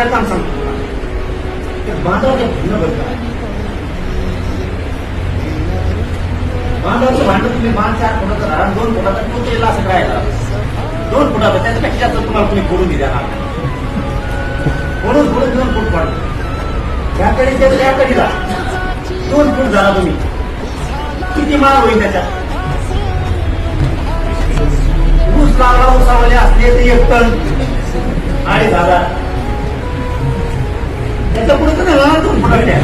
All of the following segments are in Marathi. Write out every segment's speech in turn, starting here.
सगळ्यात काम सांगतो तुला. ते बांधावरच्या भिन्नबद्दल बांधावरचं भांडण तुम्ही बांध चार फुटाचं राहा दोन फुटाचा तो केला असं करायला. दोन फुटाचं त्याच्यापेक्षा जास्त तुम्हाला तुम्ही फोडून दिल्या फोडून फोडून दोन फूट पाडलं. याकडे ते त्या दोन फूट झाला तुम्ही. किती माल होईल त्याच्यात? ऊस लावला उसावले असले ते एक टन. त्याच्या पुढे तर नाही दोन फुटाच्या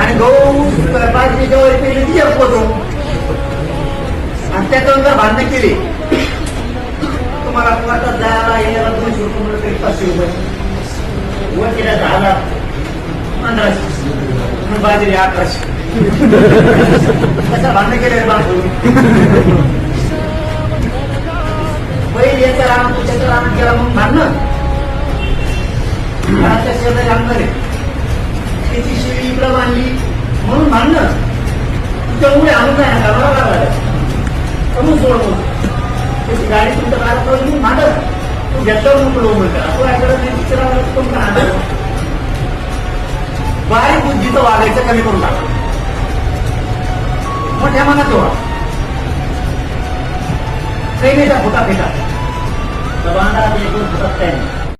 आणि गहू पाचशेच्या जवळ केली ती एक होतो. आणि त्याच्यावर जर भांडणं केली तुम्हाला कोर्टात जायला यायला दोनशे रुपये म्हणलं तरी पाचशे रुपये. वकिला झाला पंधराशे. बाजरी अकराशे. कसं भांडणं केलं बांधून बैल याचा राम त्याच्या राम केला म्हणून भांडणं. घराच्या शेजारी आहे त्याची इकडं बांधली. म्हणून भांडणं. तुझ्यामुळे आणून नाही ना मला लागलं कमून सोडतो त्याची गाडी तुमच्या दारात लावली म्हणून भांडत. तू घेतल्यावर नको म्हणतात. तो नाही? तिसरा पण बारीक बुद्धीचं वागायचं कमी करून टाका. मोठ्या मनात तेव्हा काही नाही त्या फुटा. फेटा बांधा नाही.